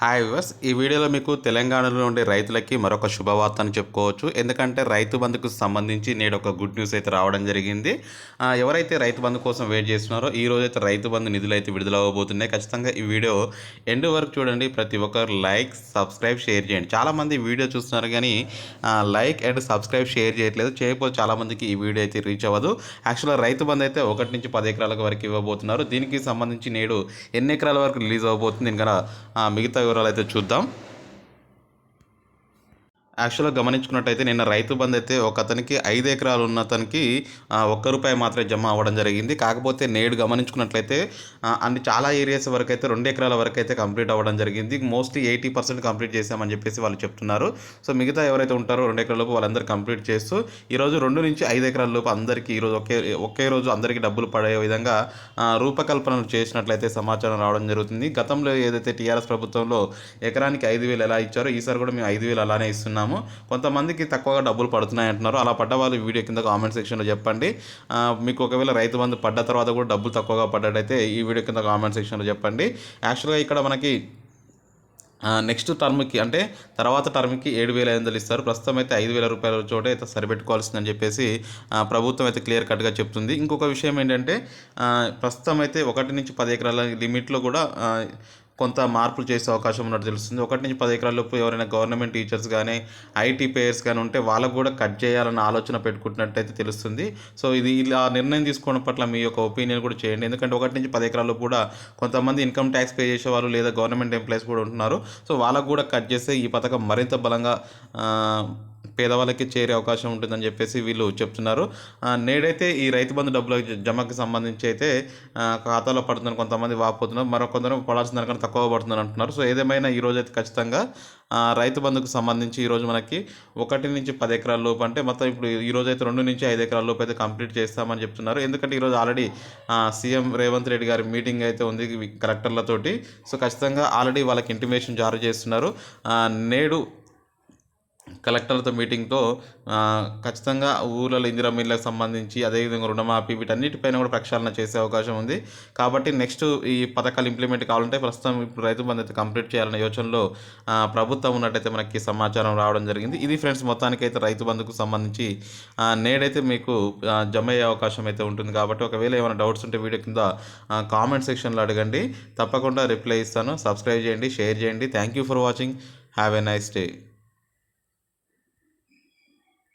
Hi viewers ఈ వీడియోలో మీకు తెలంగాణలో ఉండే రైతులకి మరొక శుభవార్త అని చెప్పుకోవచ్చు. ఎందుకంటే రైతు బంధుకు సంబంధించి నేడు ఒక గుడ్ న్యూస్ అయితే రావడం జరిగింది. ఎవరైతే రైతు బంధు కోసం వెయిట్ చేస్తున్నారో ఈ రోజు అయితే రైతు బంధు నిధులు అయితే విడుదల అవ్వబోతున్నాయి ఖచ్చితంగా ఈ వీడియో ఎండ్ వరకు చూడండి. ప్రతి ఒక్కరు లైక్ సబ్స్క్రైబ్ షేర్ చేయండి. చాలామంది వీడియో చూస్తున్నారు కానీ లైక్ అండ్ సబ్స్క్రైబ్ షేర్ చేయట్లేదు. చేయకపోతే చాలామందికి ఈ వీడియో అయితే రీచ్ అవ్వదు. యాక్చువల్గా రైతు బంధు అయితే ఒకటి నుంచి పది ఎకరాల వరకు ఇవ్వబోతున్నారు. దీనికి సంబంధించి నేడు ఎన్ని ఎకరాల వరకు రిలీజ్ అవ్వబోతుంది? ఇంకా మిగతా వివరాలు అయితే చూద్దాం. యాక్చువల్గా గమనించుకున్నట్టయితే నిన్న రైతు బంద్ అయితే ఒక అతనికి ఐదు ఎకరాలు ఉన్న అతనికి ఒక్క రూపాయి మాత్రమే జమ అవ్వడం జరిగింది. కాకపోతే నేడు గమనించుకున్నట్లయితే అన్ని చాలా ఏరియాస్ వరకు అయితే రెండు ఎకరాల వరకు అయితే కంప్లీట్ అవ్వడం జరిగింది. మోస్ట్లీ ఎయిటీ పర్సెంట్ కంప్లీట్ చేశామని చెప్పేసి వాళ్ళు చెప్తున్నారు. సో మిగతా ఎవరైతే ఉంటారో రెండు ఎకరాల లోపు వాళ్ళందరూ కంప్లీట్ చేస్తూ ఈరోజు రెండు నుంచి ఐదు ఎకరాల లోపు అందరికీ ఈరోజు ఒకే ఒకే రోజు అందరికీ డబ్బులు పడే విధంగా రూపకల్పనలు చేసినట్లయితే సమాచారం రావడం జరుగుతుంది. గతంలో ఏదైతే టీఆర్ఎస్ ప్రభుత్వంలో ఎకరానికి ఐదు వేలు ఎలా ఇచ్చారో ఈసారి కూడా మేము ఐదు వేలు అలానే ఇస్తున్నాము కొంతమందికి తక్కువగా డబ్బులు పడుతున్నాయి అంటున్నారు. అలా పడ్డ వాళ్ళు ఈ వీడియో కింద కామెంట్ సెక్షన్లో చెప్పండి. మీకు ఒకవేళ రైతు బంధు పడ్డ తర్వాత కూడా డబ్బులు తక్కువగా పడ్డట్టయితే ఈ వీడియో కింద కామెంట్ సెక్షన్లో చెప్పండి. యాక్చువల్గా ఇక్కడ మనకి నెక్స్ట్ టర్మ్కి అంటే తర్వాత టర్మ్కి ఏడు వేల ఐదు వందలు ఇస్తారు. ప్రస్తుతం అయితే ఐదు వేల రూపాయల చోట అయితే సరిపెట్టుకోవాల్సిందని చెప్పేసి ప్రభుత్వం అయితే క్లియర్ కట్గా చెప్తుంది. ఇంకొక విషయం ఏంటంటే ప్రస్తుతం అయితే ఒకటి నుంచి పది ఎకరాల లిమిట్లో కూడా కొంత మార్పులు చేసే అవకాశం ఉన్నట్టు తెలుస్తుంది. ఒకటి నుంచి పది ఎకరాల లోపు ఎవరైనా గవర్నమెంట్ టీచర్స్ కానీ ఐటీ పేయర్స్ కానీ ఉంటే వాళ్ళకు కూడా కట్ చేయాలన్న ఆలోచన పెట్టుకుంటున్నట్టయితే తెలుస్తుంది. సో ఇది ఇలా నిర్ణయం తీసుకోవడం పట్ల మీ యొక్క ఒపీనియన్ కూడా చేయండి. ఎందుకంటే ఒకటి నుంచి పది ఎకరాల్లో కూడా కొంతమంది ఇన్కమ్ ట్యాక్స్ పే చేసేవారు లేదా గవర్నమెంట్ ఎంప్లాయీస్ కూడా ఉంటున్నారు. సో వాళ్ళకు కూడా కట్ చేస్తే ఈ పథకం మరింత బలంగా పేదవాళ్ళకి చేరే అవకాశం ఉంటుందని చెప్పేసి వీళ్ళు చెప్తున్నారు. నేడైతే ఈ రైతు బంధు డబ్బుల జమకి సంబంధించి అయితే ఖాతాలో పడుతుందని కొంతమంది వాపోతున్నారు. మరో కొందరు పడాల్సిన దానికన్నా తక్కువ పడుతుందని అంటున్నారు. సో ఏదేమైనా ఈరోజు అయితే ఖచ్చితంగా రైతు బంధుకు సంబంధించి ఈరోజు మనకి ఒకటి నుంచి పది ఎకరాల లోపు అంటే మొత్తం ఇప్పుడు ఈరోజు అయితే రెండు నుంచి ఐదు ఎకరాల లోపు అయితే కంప్లీట్ చేస్తామని చెప్తున్నారు. ఎందుకంటే ఈరోజు ఆల్రెడీ సీఎం రేవంత్ రెడ్డి గారి మీటింగ్ అయితే ఉంది కలెక్టర్లతోటి. సో ఖచ్చితంగా ఆల్రెడీ వాళ్ళకి ఇంటిమేషన్ జారీ చేస్తున్నారు. నేడు కలెక్టర్లతో మీటింగ్తో ఖచ్చితంగా ఊర్లలో ఇందిరా మిల్లకు సంబంధించి అదేవిధంగా రుణమాఫీ వీటన్నిటిపైన కూడా ప్రక్షాళన చేసే అవకాశం ఉంది. కాబట్టి నెక్స్ట్ ఈ పథకాలు ఇంప్లిమెంట్ కావాలంటే ప్రస్తుతం ఇప్పుడు రైతు బంధు అయితే కంప్లీట్ చేయాలనే యోచనలో ప్రభుత్వం ఉన్నట్టయితే మనకి సమాచారం రావడం జరిగింది. ఇది ఫ్రెండ్స్ మొత్తానికి అయితే రైతు బంధుకు సంబంధించి నేడైతే మీకు జమ అయ్యే అవకాశం అయితే ఉంటుంది. కాబట్టి ఒకవేళ ఏమైనా డౌట్స్ ఉంటే వీడియో కింద కామెంట్ సెక్షన్లో అడగండి. తప్పకుండా రిప్లై ఇస్తాను. సబ్స్క్రైబ్ చేయండి షేర్ చేయండి. Thank you for watching. Have a nice day.